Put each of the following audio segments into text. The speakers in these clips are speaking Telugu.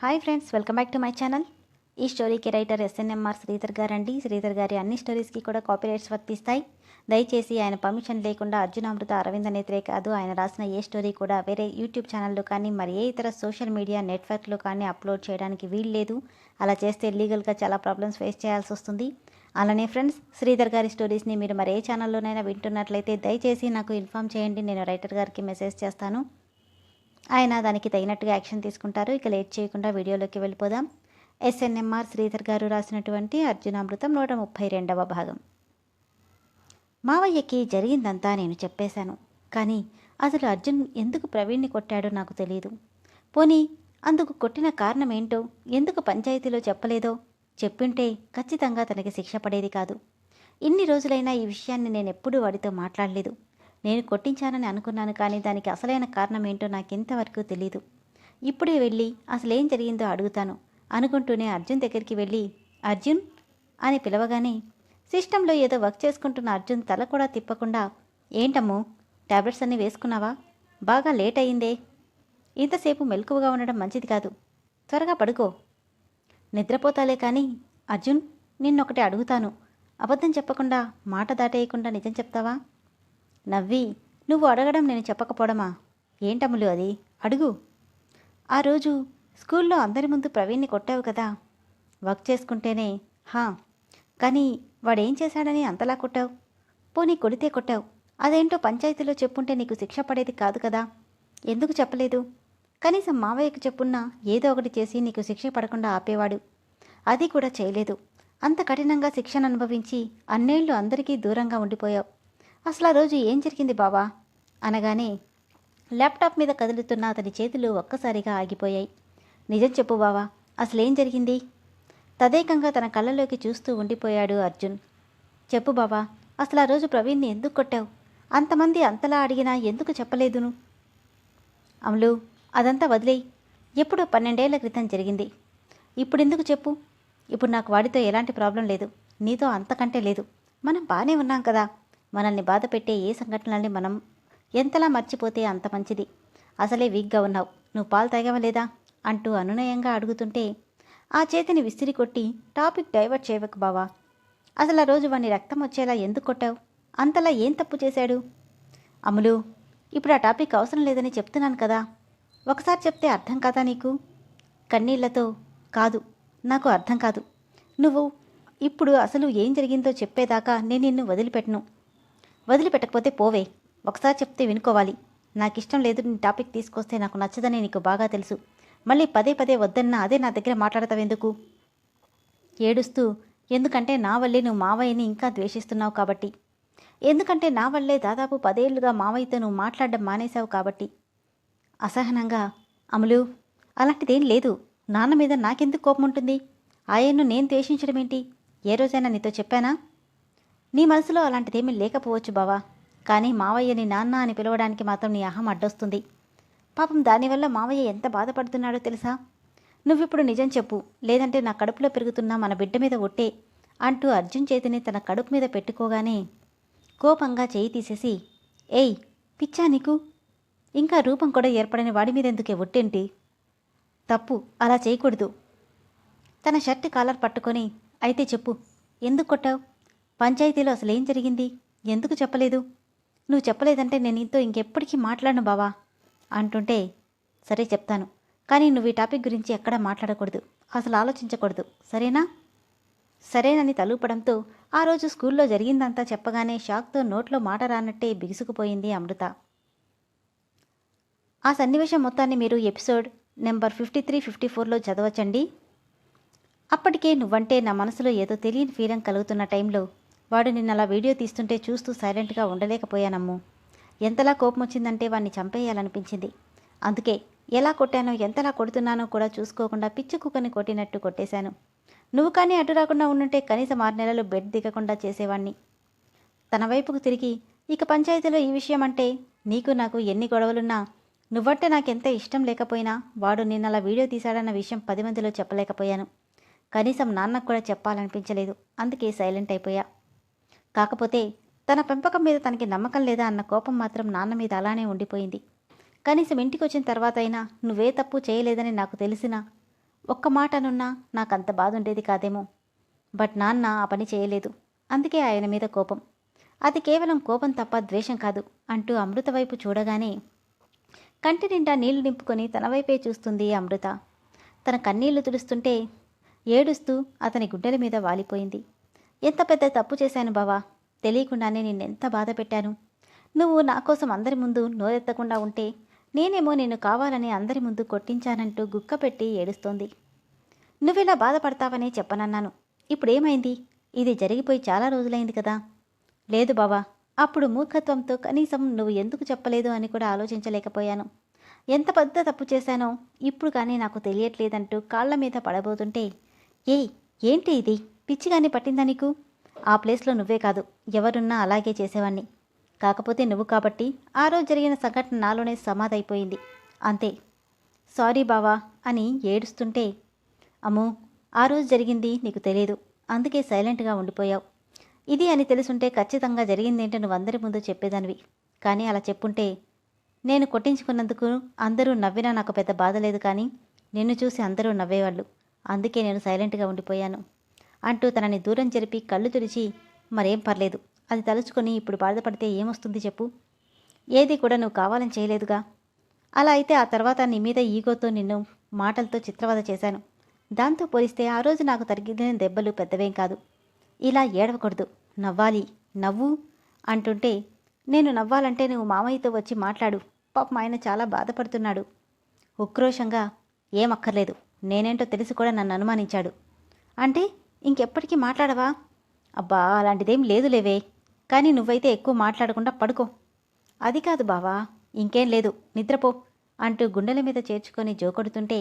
Hi friends welcome back to my channel. ఈ స్టోరీకి రైటర్ ఎస్ఎన్ఎంఆర్ శ్రీధర్ గారు అండి శ్రీధర్ గారి అన్ని స్టోరీస్కి కూడా కాపీరైట్స్ వర్తిస్తాయి. దయచేసి ఆయన పర్మిషన్ లేకుండా అర్జున్ అమృత అరవింద నేత్రే కాదు ఆయన రాసిన ఏ స్టోరీ కూడా వేరే యూట్యూబ్ ఛానల్లో కానీ మరి ఏ ఇతర సోషల్ మీడియా నెట్వర్క్లో కానీ అప్లోడ్ చేయడానికి వీల్లేదు అలా చేస్తే లీగల్గా చాలా ప్రాబ్లమ్స్ ఫేస్ చేయాల్సి వస్తుంది. అలానే ఫ్రెండ్స్ శ్రీధర్ గారి స్టోరీస్ని మీరు మరి ఏ ఛానల్లోనైనా వింటున్నట్లయితే దయచేసి నాకు ఇన్ఫామ్ చేయండి. నేను రైటర్ గారికి మెసేజ్ చేస్తాను. ఆయన దానికి తగినట్టుగా యాక్షన్ తీసుకుంటారు. ఇక లేట్ చేయకుండా వీడియోలోకి వెళ్ళిపోదాం. ఎస్ఎన్ఎంఆర్ శ్రీధర్ గారు రాసినటువంటి అర్జునామృతం నూట ముప్పై రెండవ భాగం. మావయ్యకి జరిగిందంతా నేను చెప్పేశాను. కానీ అసలు అర్జున్ ఎందుకు ప్రవీణ్ని కొట్టాడో నాకు తెలియదు పోనీ అందుకు కొట్టిన కారణం ఏంటో ఎందుకు పంచాయతీలో చెప్పలేదో చెప్పింటే ఖచ్చితంగా తనకి శిక్ష పడేది కాదు. ఇన్ని రోజులైనా ఈ విషయాన్ని నేను ఎప్పుడూ వాడితో మాట్లాడలేదు. నేను కొట్టించానని అనుకున్నాను కానీ దానికి అసలైన కారణం ఏంటో నాకు ఇంతవరకు తెలీదు. ఇప్పుడే వెళ్ళి అసలేం జరిగిందో అడుగుతాను అనుకుంటూనే అర్జున్ దగ్గరికి వెళ్ళి అర్జున్? అని పిలవగానే సిస్టంలో ఏదో వర్క్ చేసుకుంటున్న అర్జున్ తల కూడా తిప్పకుండా ఏంటమ్మో టాబ్లెట్స్ అన్నీ వేసుకున్నావా? బాగా లేట్ అయిందే ఇంతసేపు మెలకువగా ఉండడం మంచిది కాదు. త్వరగా పడుకో. నిద్రపోతాలే కానీ అర్జున్ నిన్నొకటి అడుగుతాను. అబద్ధం చెప్పకుండా మాట దాటేయకుండా నిజం చెప్తావా? నవ్వి నువ్వు అడగడం నేను చెప్పకపోవడమా? ఏంటమ్ములు అది? అడుగు. ఆ రోజు స్కూల్లో అందరి ముందు ప్రవీణ్ని కొట్టావు కదా. వర్క్ చేసుకుంటేనే హా కానీ వాడేం చేశాడని అంతలా కొట్టావు? పోనీ కొడితే కొట్టావు. అదేంటో పంచాయతీలో చెప్పుంటే నీకు శిక్ష పడేది కాదు కదా. ఎందుకు చెప్పలేదు? కనీసం మావయ్యకు చెప్పున్నా ఏదో ఒకటి చేసి నీకు శిక్ష పడకుండా ఆపేవాడు. అది కూడా చేయలేదు. అంత కఠినంగా శిక్షను అనుభవించి అన్నేళ్ళు అందరికీ దూరంగా ఉండిపోయావు. అసలు ఆ రోజు ఏం జరిగింది బావా? అనగానే ల్యాప్టాప్ మీద కదులుతున్న అతని చేతులు ఒక్కసారిగా ఆగిపోయాయి. నిజం చెప్పు బావా అసలేం జరిగింది? తదేకంగా తన కళ్ళలోకి చూస్తూ ఉండిపోయాడు అర్జున్. చెప్పు బావా అసలు ఆ రోజు ప్రవీణ్ని ఎందుకు కొట్టావు? అంతమంది అంతలా అడిగినా ఎందుకు చెప్పలేదును? అమలు అదంతా వదిలేయి. ఎప్పుడో పన్నెండేళ్ళ క్రితం జరిగింది. ఇప్పుడెందుకు చెప్పు? ఇప్పుడు నాకు వాడితో ఎలాంటి ప్రాబ్లం లేదు. నీతో అంతకంటే లేదు. మనం బాగానే ఉన్నాం కదా. మనల్ని బాధ పెట్టే ఏ సంఘటనల్ని మనం ఎంతలా మర్చిపోతే అంత మంచిది. అసలే వీక్గా ఉన్నావు. నువ్వు పాలు తాగావా లేదా? అంటూ అనునయంగా అడుగుతుంటే ఆ చేతిని విసిరి కొట్టి టాపిక్ డైవర్ట్ చేయవకు బావా. అసలు ఆ రోజు వాడిని రక్తం వచ్చేలా ఎందుకు కొట్టావు? అంతలా ఏం తప్పు చేశాడు? అమలు ఇప్పుడు ఆ టాపిక్ అవసరం లేదని చెప్తున్నాను కదా. ఒకసారి చెప్తే అర్థం కాదా నీకు? కన్నీళ్ళతో కాదు నాకు అర్థం కాదు. నువ్వు ఇప్పుడు అసలు ఏం జరిగిందో చెప్పేదాకా నేను నిన్ను వదిలిపెట్టను. వదిలిపెట్టకపోతే పోవే. ఒకసారి చెప్తే వినుకోవాలి. నాకు ఇష్టం లేదు నీ టాపిక్ తీసుకొస్తే నాకు నచ్చదని నీకు బాగా తెలుసు. మళ్ళీ పదే పదే వద్దన్నా అదే నా దగ్గర మాట్లాడతావెందుకు ఏడుస్తూ ఎందుకంటే నా వల్లే నువ్వు మావయ్యని ఇంకా ద్వేషిస్తున్నావు కాబట్టి. ఎందుకంటే నా వల్లే దాదాపు పదేళ్ళుగా మావయ్యతో నువ్వు మాట్లాడడం మానేశావు కాబట్టి. అసహనంగా అమలు అలాంటిదేం లేదు. నాన్న మీద నాకెందుకు కోపం ఉంటుంది? ఆయన్ను నేను ద్వేషించడం ఏంటి ఏ రోజైనా నీతో చెప్పానా? నీ మనసులో అలాంటిదేమీ లేకపోవచ్చు బావా. కానీ మావయ్యని నాన్న అని పిలవడానికి మాత్రం నీ అహం అడ్డొస్తుంది. పాపం దానివల్ల మావయ్య ఎంత బాధపడుతున్నాడో తెలుసా? నువ్విప్పుడు నిజం చెప్పు. లేదంటే నా కడుపులో పెరుగుతున్న మన బిడ్డ మీద ఒట్టే అంటూ అర్జున్ చేతిని తన కడుపు మీద పెట్టుకోగానే కోపంగా చేయి తీసేసి ఏయ్ పిచ్చా నీకు? ఇంకా రూపం కూడా ఏర్పడని వాడి మీద ఎందుకే ఒట్టేంటి? తప్పు అలా చేయకూడదు. తన షర్ట్ కాలర్ పట్టుకొని అయితే చెప్పు ఎందుకు కొట్టావు? పంచాయతీలో అసలు ఏం జరిగింది? ఎందుకు చెప్పలేదు? నువ్వు చెప్పలేదంటే నేను నీతో ఇంకెప్పటికీ మాట్లాడను బావా అంటుంటే సరే చెప్తాను. కానీ నువ్వు ఈ టాపిక్ గురించి ఎక్కడా మాట్లాడకూడదు. అసలు ఆలోచించకూడదు. సరేనా? సరేనని తలూపడంతో ఆ రోజు స్కూల్లో జరిగిందంతా చెప్పగానే షాక్తో నోట్లో మాట రానట్టే బిగుసుకుపోయింది అమృత. ఆ సన్నివేశం మొత్తాన్ని మీరు episode number fifty three fifty ఫోర్లో చదవచ్చండి. అప్పటికే నువ్వంటే నా మనసులో ఏదో తెలియని ఫీలింగ్ కలుగుతున్న టైంలో వాడు నిన్న అలా వీడియో తీస్తుంటే చూస్తూ సైలెంట్గా ఉండలేకపోయానమ్ము. ఎంతలా కోపం వచ్చిందంటే వాడిని చంపేయాలనిపించింది. అందుకే ఎలా కొట్టానో ఎంతలా కొడుతున్నానో కూడా చూసుకోకుండా పిచ్చి కుక్కని కొట్టినట్టు కొట్టేశాను. నువ్వు కానీ అడ్డు రాకుండా ఉండుంటే కనీసం ఆరు నెలలు బెడ్ దిగకుండా చేసేవాణ్ణి. తన వైపుకు తిరిగి ఇక పంచాయతీలో ఈ విషయం అంటే నీకు నాకు ఎన్ని గొడవలున్నా నువ్వంటే నాకెంత ఇష్టం లేకపోయినా వాడు నిన్నలా వీడియో తీశాడన్న విషయం పది మందిలో చెప్పలేకపోయాను. కనీసం నాన్నకు కూడా చెప్పాలనిపించలేదు. అందుకే సైలెంట్ అయిపోయా. కాకపోతే తన పెంపకం మీద తనకి నమ్మకం లేదా అన్న కోపం మాత్రం నాన్న మీద అలానే ఉండిపోయింది. కనీసం ఇంటికి వచ్చిన తర్వాత అయినా నువ్వే తప్పు చేయలేదని నాకు తెలిసినా ఒక్క మాట అనున్నా నాకంత బాధ ఉండేది కాదేమో. బట్ నాన్న ఆ పని చేయలేదు. అందుకే ఆయన మీద కోపం. అది కేవలం కోపం తప్ప ద్వేషం కాదు అంటూ అమృత వైపు చూడగానే కంటి నిండా నీళ్ళు నింపుకొని తన వైపే చూస్తుంది అమృత. తన కన్నీళ్ళు తుడుస్తుంటే ఏడుస్తూ అతని గుడ్డల మీద వాలిపోయింది. ఎంత పెద్ద తప్పు చేశాను బావా? తెలియకుండానే నిన్నెంత బాధ పెట్టాను. నువ్వు నా కోసం అందరి ముందు నోరెత్తకుండా ఉంటే నేనేమో నిన్ను కావాలని అందరి ముందు కొట్టించానంటూ గుక్క పెట్టి ఏడుస్తోంది. నువ్విలా బాధపడతావని చెప్పనన్నాను. ఇప్పుడేమైంది? ఇది జరిగిపోయి చాలా రోజులైంది కదా. లేదు బావా అప్పుడు మూర్ఖత్వంతో కనీసం నువ్వు ఎందుకు చెప్పలేదు అని కూడా ఆలోచించలేకపోయాను. ఎంత పెద్ద తప్పు చేశానో ఇప్పుడు కానీ నాకు తెలియట్లేదంటూ కాళ్ళ మీద పడబోతుంటే ఏయ్ ఏంటి ఇది? పిచ్చిగాని పట్టిందా నీకు? ఆ ప్లేస్లో నువ్వే కాదు ఎవరున్నా అలాగే చేసేవాణ్ణి. కాకపోతే నువ్వు కాబట్టి ఆ రోజు జరిగిన సంఘటన నాలోనే సమాధైపోయింది. అంతే. సారీ బావా అని ఏడుస్తుంటే అమ్మో ఆ రోజు జరిగింది నీకు తెలియదు అందుకే సైలెంట్గా ఉండిపోయావు. ఇది అని తెలుసుంటే ఖచ్చితంగా జరిగిందేంటో నువ్వు అందరి ముందు చెప్పేదానివి. కానీ అలా చెప్పుంటే నేను కొట్టించుకున్నందుకు అందరూ నవ్వినా నాకు పెద్ద బాధ లేదు కానీ నిన్ను చూసి అందరూ నవ్వేవాళ్ళు. అందుకే నేను సైలెంట్గా ఉండిపోయాను. అంటూ తనని దూరం జరిపి కళ్ళు తెరిచి మరేం పర్లేదు అది తలుచుకొని ఇప్పుడు బాధపడితే ఏమొస్తుంది చెప్పు. ఏది కూడా నువ్వు కావాలని చేయలేదుగా అలా అయితే ఆ తర్వాత నీ మీద ఈగోతో నిన్ను మాటలతో చిత్రవద చేశాను. దాంతో పోలిస్తే ఆ రోజు నాకు తరిగిన దెబ్బలు పెద్దవేం కాదు. ఇలా ఏడవకూడదు నవ్వాలి నవ్వు అంటుంటే నేను నవ్వాలంటే నువ్వు మామయ్యతో వచ్చి మాట్లాడు పాపం ఆయన చాలా బాధపడుతున్నాడు. ఉక్రోషంగా ఏమక్కర్లేదు నేనేంటో తెలిసి కూడా నన్ను అనుమానించాడు. అంటే ఇంకెప్పటికీ మాట్లాడవా? అబ్బా అలాంటిదేం లేదులేవే. కానీ నువ్వైతే ఎక్కువ మాట్లాడకుండా పడుకో. అది కాదు బావా ఇంకేం లేదు నిద్రపో అంటూ గుండెల మీద చేర్చుకొని జోకొడుతుంటే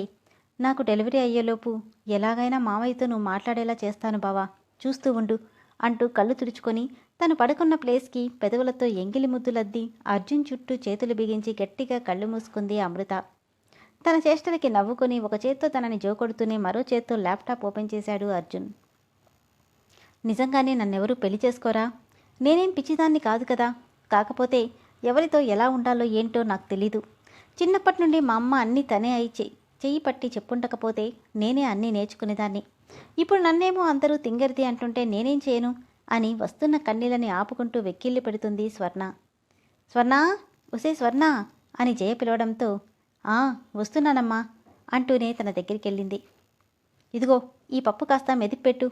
నాకు డెలివరీ అయ్యేలోపు ఎలాగైనా మావయ్యతో నువ్వు మాట్లాడేలా చేస్తాను బావా చూస్తూ ఉండు అంటూ కళ్ళు తుడుచుకొని తను పడుకున్న ప్లేస్కి పెదవులతో ఎంగిలి ముద్దులద్ది అర్జున్ చుట్టూ చేతులు బిగించి గట్టిగా కళ్ళు మూసుకుంది అమృత. తన చేష్టలకి నవ్వుకొని ఒక చేత్తో తనని జోకొడుతూనే మరో చేత్తో ల్యాప్టాప్ ఓపెన్ చేశాడు అర్జున్. నిజంగానే నన్నెవరూ పెళ్ళి చేసుకోరా? నేనేం పిచ్చిదాన్ని కాదు కదా. కాకపోతే ఎవరితో ఎలా ఉండాలో ఏంటో నాకు తెలీదు. చిన్నప్పటి నుండి మా అమ్మ అన్నీ తనే అయి చెయ్యి పట్టి చెప్పుండకపోతే నేనే అన్నీ నేర్చుకునేదాన్ని. ఇప్పుడు నన్నేమో అందరూ తింగరిది అంటుంటే నేనేం చేయను? అని వస్తున్న కన్నీళ్ళని ఆపుకుంటూ వెక్కిల్లి పెడుతుంది స్వర్ణ. స్వర్ణ? ఉసే స్వర్ణ? అని జయ పిలవడంతో ఆ వస్తున్నానమ్మా అంటూనే తన దగ్గరికి వెళ్ళింది ఇదిగో ఈ పప్పు కాస్త మెదిపెట్టు.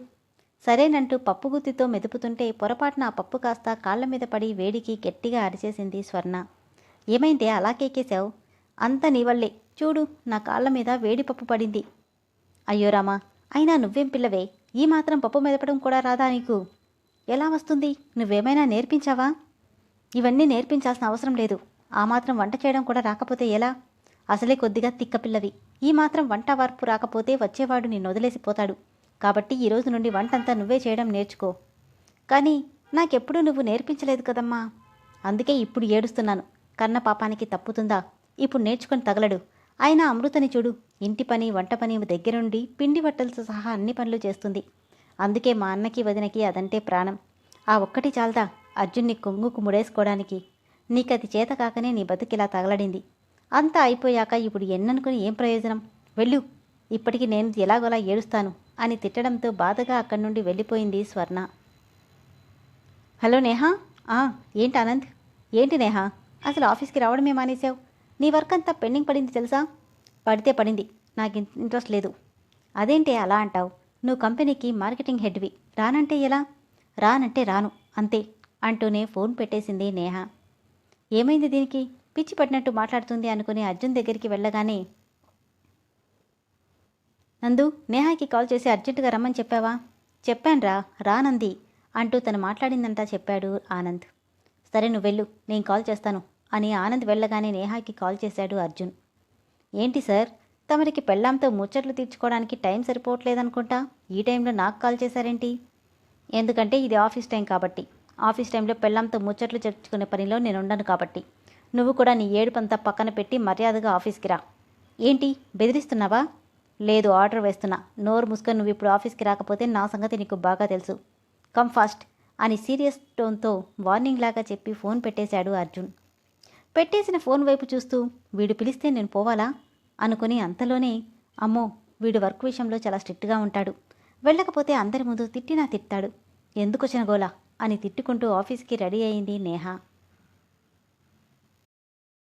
సరేనంటూ పప్పు గుత్తితో మెదుపుతుంటే పొరపాటున ఆ పప్పు కాస్త కాళ్ళ మీద పడి వేడికి గట్టిగా అరిచేసింది స్వర్ణ. ఏమైందే? అలా కేకేశావు? అంత నీవల్లే చూడు నా కాళ్ళ మీద వేడి పప్పు పడింది. అయ్యో రామా అయినా నువ్వేం పిల్లవే? ఈ మాత్రం పప్పు మెదపడం కూడా రాదా నీకు? ఎలా వస్తుంది? నువ్వేమైనా నేర్పించావా? ఇవన్నీ నేర్పించాల్సిన అవసరం లేదు. ఆ మాత్రం వంట చేయడం కూడా రాకపోతే ఎలా? అసలే కొద్దిగా తిక్కపిల్లవి ఈ మాత్రం వంట వార్పు రాకపోతే వచ్చేవాడు నిన్ను వదిలేసిపోతాడు కాబట్టి ఈ రోజు నుండి వంటంతా నువ్వే చేయడం నేర్చుకో. కానీ నాకెప్పుడు నువ్వు నేర్పించలేదు కదమ్మా. అందుకే ఇప్పుడు ఏడుస్తున్నాను. కన్న పాపానికి తప్పుతుందా? ఇప్పుడు నేర్చుకొని తగలడు. అయినా అమృతని చూడు. ఇంటి పని వంట పని దగ్గరుండి పిండి బట్టలతో సహా అన్ని పనులు చేస్తుంది. అందుకే మా అన్నకి వదినకి అదంటే ప్రాణం. ఆ ఒక్కటి చాలదా అర్జున్ని కొంగుకు ముడేసుకోవడానికి? నీకది చేత కాకనే నీ బతుకిలా తగలడింది. అంతా అయిపోయాక ఇప్పుడు ఎన్ననుకుని ఏం ప్రయోజనం? వెళ్ళు. ఇప్పటికి నేను ఎలాగోలా ఏడుస్తాను అని తిట్టడంతో బాధగా అక్కడి నుండి వెళ్ళిపోయింది స్వర్ణ. హలో నేహా. ఆ, ఏంటి అనంత్ ఏంటి నేహా? అసలు ఆఫీస్కి రావడమే మానేశావు? నీ వర్క్ అంతా పెండింగ్ పడింది తెలుసా? పడితే పడింది. నాకు ఇంట్రెస్ట్ లేదు. అదేంటి అలా అంటావు? నువ్వు కంపెనీకి మార్కెటింగ్ హెడ్వి. రానంటే ఎలా? రానంటే రాను అంతే అంటూనే ఫోన్ పెట్టేసింది నేహ. ఏమైంది దీనికి? పిచ్చి పట్టినట్టు మాట్లాడుతుంది అనుకుని అర్జున్ దగ్గరికి వెళ్ళగానే నందు నేహాకి కాల్ చేసి అర్జెంటుగా రమ్మని చెప్పావా? చెప్పానురా రానంది అంటూ తను మాట్లాడిందంతా చెప్పాడు ఆనంద్. సరే నువ్వు వెళ్ళు నేను కాల్ చేస్తాను అని ఆనంద్ వెళ్ళగానే నేహాకి కాల్ చేశాడు అర్జున్. ఏంటి సార్ తమరికి పెళ్ళాంతో ముచ్చట్లు తీర్చుకోవడానికి టైం సరిపోవట్లేదనుకుంటా? ఈ టైంలో నాకు కాల్ చేశారేంటి? ఎందుకంటే ఇది ఆఫీస్ టైం కాబట్టి. ఆఫీస్ టైంలో పెళ్ళాంతో ముచ్చట్లు చెప్పుకునే పనిలో నేను ఉండను కాబట్టి. నువ్వు కూడా నీ ఏడుపంతా పక్కన పెట్టి మర్యాదగా ఆఫీస్కి రా. ఏంటి బెదిరిస్తున్నావా? లేదు ఆర్డర్ వేస్తున్నా. నోరు మూసుకొని నువ్వు ఇప్పుడు ఆఫీస్కి రాకపోతే నా సంగతి నీకు బాగా తెలుసు. కమ్ ఫాస్ట్ అని సీరియస్ టోన్తో వార్నింగ్ లాగా చెప్పి ఫోన్ పెట్టేశాడు అర్జున్. పెట్టేసిన ఫోన్ వైపు చూస్తూ వీడు పిలిస్తే నేను పోవాలా? అనుకుని అంతలోనే అమ్మో వీడు వర్క్ విషయంలో చాలా స్ట్రిక్ట్గా ఉంటాడు. వెళ్ళకపోతే అందరి ముందు తిట్టినా తిట్టాడు. ఎందుకు గోలా అని తిట్టుకుంటూ ఆఫీస్కి రెడీ అయింది నేహ.